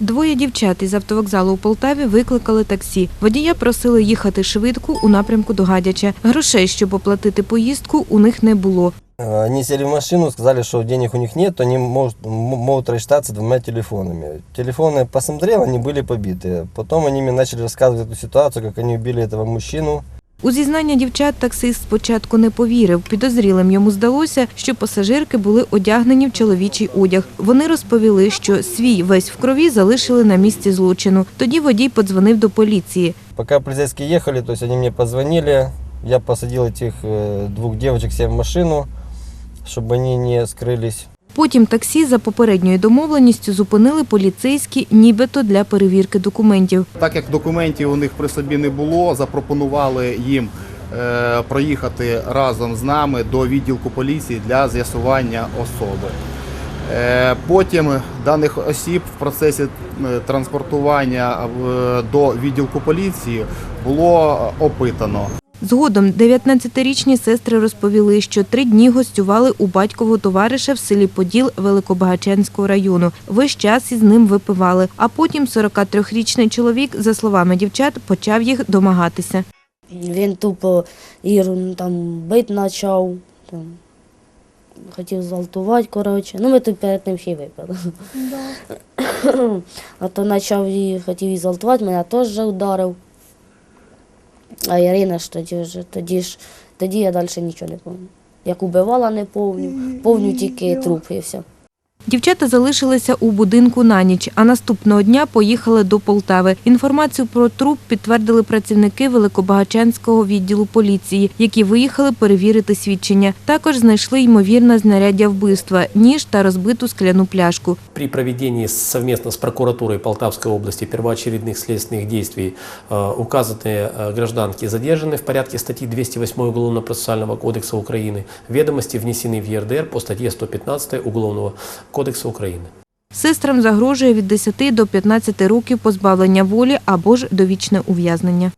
Двоє дівчат із автовокзалу у Полтаві викликали таксі. Водія просили їхати швидко у напрямку до Гадяча. Грошей, щоб оплатити поїздку, у них не було. Э, Они сели в машину, сказали, что денег у них нет, то они может, м- могут рассчитаться двумя телефонами. Телефоны посмотрел, они были побиты. Потом они мне начали рассказывать эту ситуацию, как они убили этого мужчину. У зізнання дівчат таксист спочатку не повірив. Підозрілим йому здалося, що пасажирки були одягнені в чоловічий одяг. Вони розповіли, що свій весь в крові залишили на місці злочину. Тоді водій подзвонив до поліції. Пока полицейские ехали, то есть они мне позвонили, я посадил этих э, двух девочек себе в машину, чтобы они не скрылись. Потім таксі за попередньою домовленістю зупинили поліцейські, нібито для перевірки документів. Так як документів у них при собі не було, запропонували їм е, проїхати разом з нами до відділку поліції для з'ясування особи. Е, Потім даних осіб в процесі е, транспортування до відділку поліції було опитано. Згодом 19-річні сестри розповіли, що три дні гостювали у батькового товариша в селі Поділ Великобагаченського району. Весь час із ним випивали. А потім 43-річний чоловік, за словами дівчат, почав їх домагатися. Він тупо Іру ну, там бить почав, там, хотів зґвалтувати, коротше. Ну, ми тут перед тим ще й випили. а то почав її, хотів її зґвалтувати, мене теж ударив. А Ірина ж тоді вже, тоді ж, тоді я далі нічого не пам'ятаю. Як убивала, не повню, повню тільки труп і все. Дівчата залишилися у будинку на ніч, а наступного дня поїхали до Полтави. Інформацію про труп підтвердили працівники Великобагачанського відділу поліції, які виїхали перевірити свідчення. Також знайшли ймовірне знаряддя вбивства, ніж та розбиту скляну пляшку. При проведении совместно с прокуратурой Полтавской области первоочередных следственных действий э, указанные э, гражданки задержаны в порядке статьи 208 Уголовно-процессуального кодекса Украины. Ведомости внесены в ЕРДР по статье 115 Уголовного кодекса України. Сестрам загрожує від 10 до 15 років позбавлення волі або ж довічне ув'язнення.